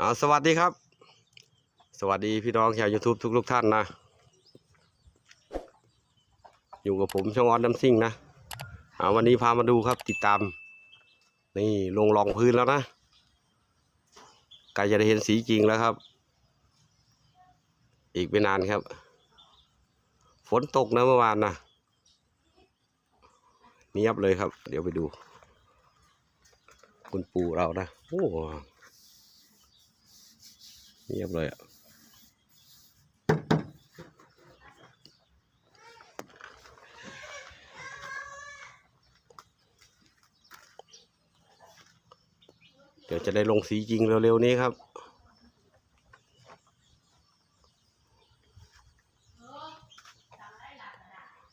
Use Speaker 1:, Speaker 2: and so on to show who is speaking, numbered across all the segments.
Speaker 1: อาสวัสดีครับ สวัสดีพี่น้องชาว YouTube ทุกทุกๆท่านนะ อยู่กับผมช่องออนน้ำซิ่งนะอาวันนี้พามาดูครับติดตาม นี่ลงรองพื้นแล้วนะกล้จะได้เห็นสีจริงแล้วครับ อีกไม่นานครับ ฝนตกนะเมื่อวานนะเนียบเลยครับ เดี๋ยวไปดู คุณปู่เรานะโอ้ เงียบเลยอะเดี๋ยวจะได้ลงสีจริงเร็วๆนี้ครับ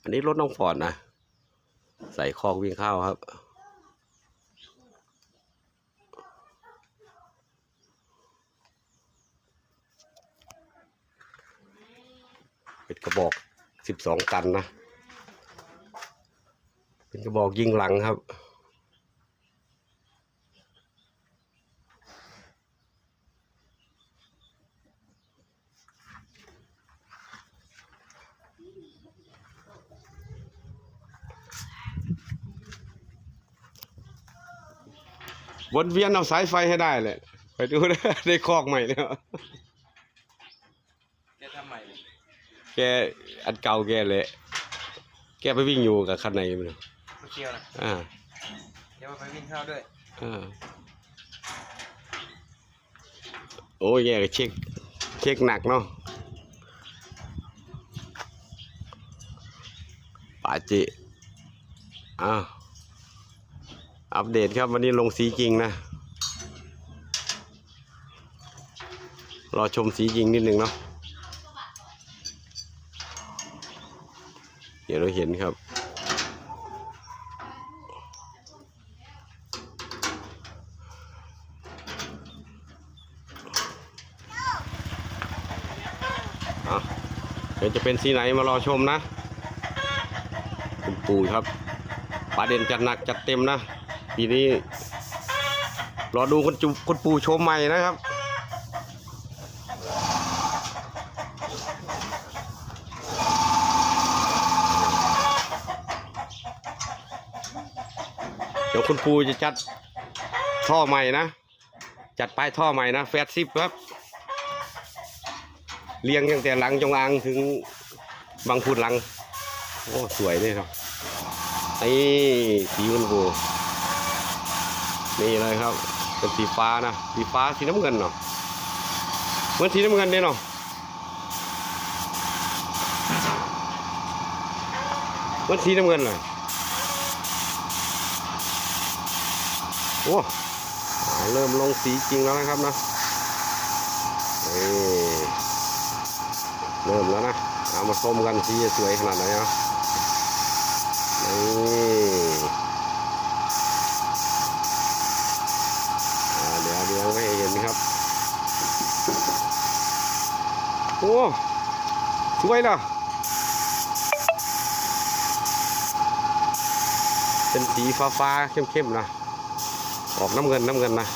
Speaker 1: อันนี้รถน้องฟอร์ดนะ ใส่คอกวิ่งเข้าครับ เป็น กระบอกสิบสองตันนะ เป็นกระบอกยิงหลังครับ วนเวียนเอาสายไฟให้ได้เลยไปดูนะได้คอกใหม่แล้ว
Speaker 2: แกทำใหม่เลย
Speaker 1: แกอันเก่าแกเลย แกไปวิ่งอยู่กับคันไหนไม่รู้
Speaker 2: ไม่เกี่ยวนะ
Speaker 1: อ่า
Speaker 2: เดี๋ยวไปวิ่งเข้าด้วย
Speaker 1: อ่าโอ้ยแกก็เช็คเช็คหนักเนาะป่าจิอ้าวอัปเดตครับวันนี้ลงสีจริงนะ รอชมสีจริงนิดนึงเนาะ ดี๋ยวเราเห็นครับ เดี๋ยวจะเป็นสีไหนมารอชมนะ คุณปู่ครับปลาเด่นจัดหนักจัดเต็มนะ ปีนี้ รอดูคุณจุคุณปู่โชมใหม่นะครับ เดี๋ยวคุณปู่จะจัดท่อใหม่นะ จัดป้ายท่อใหม่นะแฟดซิปครับ เลี้ยงตั้งแต่หลังจงอางถึงบางพูดหลัง โอ้สวยเลยครับนี่สีมันบูนี่เลยครับ เป็นสีฟ้านะสีฟ้าสีน้ำเงินเนาะเหมือนสีน้ำเงินเนี่ยเนาะเหมือนสีน้ำเงินเลย โอ้เริ่มลงสีจริงแล้วนะครับนะนี่เริ่มแล้วนะเอามาชมกันสีจะสวยขนาดไหนนะนี่เดี๋ยวเดี๋ยวให้เห็นครับโอ้สวยนะเป็นสีฟ้าๆเข้มๆนะ ออกน้ำเงินน้ำเงินนะ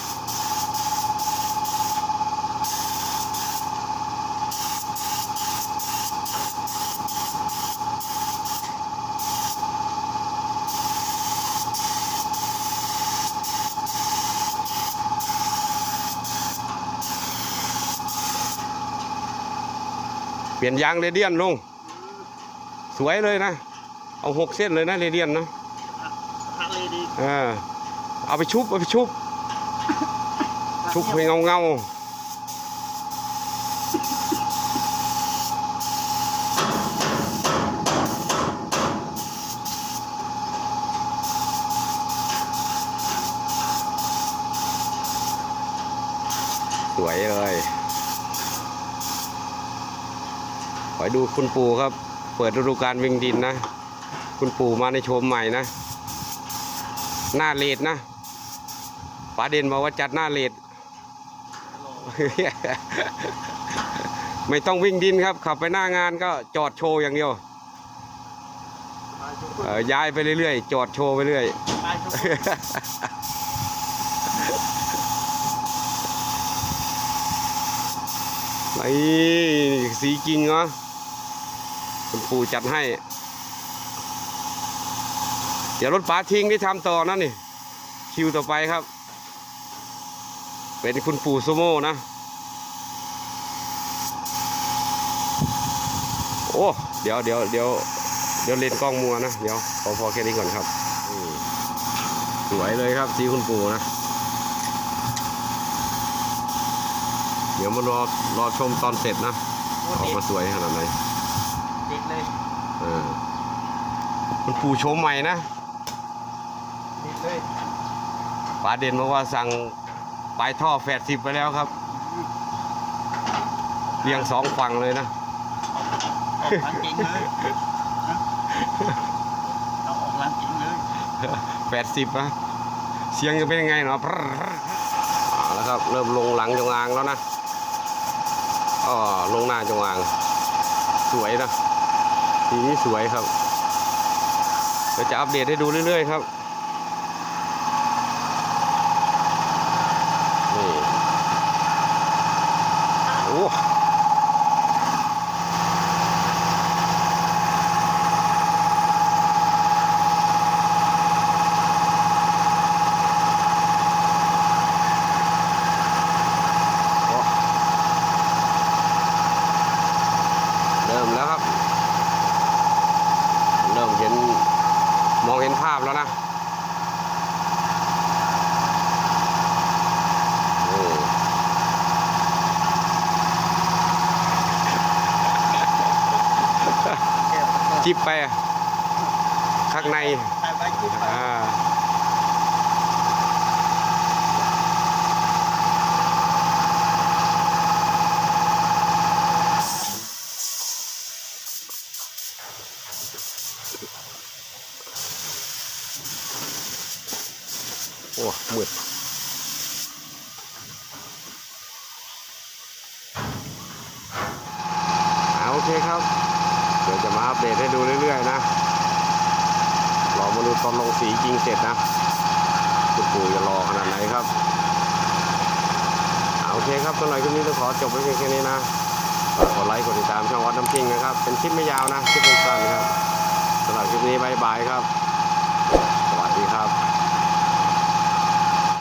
Speaker 1: เปลี่ยนยางเรเดียนลง สวยเลยนะ เอาหกเส้นเลยนะเรเดียนนะ
Speaker 2: ฮักเลยดี
Speaker 1: เออ เอาไปชุบเอาไปชุบ ชุบให้เงาเงาสวยเลยขอดูคุณปู่ครับ เปิดฤดูกาลวิ่งดินนะ คุณปู่มาในโชมใหม่นะ หน้าเลดนะป้าเด่นบอกว่าจัดหน้าเลดไม่ต้องวิ่งดินครับ ขับไปหน้างานก็จอดโชว์อย่างเดียวย้ายไปเรื่อยๆ จอดโชว์ไปเรื่อย
Speaker 2: มาชุบ
Speaker 1: อไอ้สีจริงเหรอคุณปู่จัดให้ เดี๋ยวรถป๋าทิ้งได้ทำต่อนะนี่ คิวต่อไปครับ เป็นคุณปู่โซโม่นะ โอ้ เดี๋ยวเดี๋ยวเดี๋ยวเดี๋ยวเลนส์กล้องมัวนะ เดี๋ยวพอพอแค่นี้ก่อนครับนี่สวยเลยครับสีคุณปู่นะ เดี๋ยวมารอรอชมตอนเสร็จนะ
Speaker 2: โอ้
Speaker 1: ออก
Speaker 2: ติด
Speaker 1: มาสวยขนาดไหน
Speaker 2: ติดเลย
Speaker 1: เออคุณปู่โชมใหม่นะ
Speaker 2: ติดเลย
Speaker 1: ป๋าเด่นบอกว่าสั่งปลายท่อแฝดสิบไปแล้วครับเรียงสองฝั่งเลยนะ
Speaker 2: ออกร้านจริงเลยเอาออกร้านจริงเลย
Speaker 1: แปดสิบนะเสียงจะเป็นยังไงเนาะเอาแล้วครับเริ่มลงหลังจงอางแล้วนะอ๋อลงหน้าจงอาง สวยนะทีนี้สวยครับเดี๋ยวจะอัปเดตให้ดูเรื่อยๆครับนี่โอ้โอ้ เริ่มแล้วครับ เริ่มเห็นมองเห็นภาพแล้วนะโอ้
Speaker 2: แก้ว
Speaker 1: จิบไปอะข้างในอ่าโอ้มืดอ่าโอเคครับ เดี๋ยวจะมาอัปเดตให้ดูเรื่อยๆนะรอมาดูตอนลงสีจริงเสร็จนะคุณปู่จะรอขนาดไหนครับอโอเคครับสำหรับคลิปนี้ต้องขอจบไว้เพียงแค่นี้นะฝากกดไลค์กดติดตามช่องวัดน้ำพิงนะครับ เป็นคลิปไม่ยาวนะคลิปสั้นๆครับสำหรับคลิปนี้บายบายครับ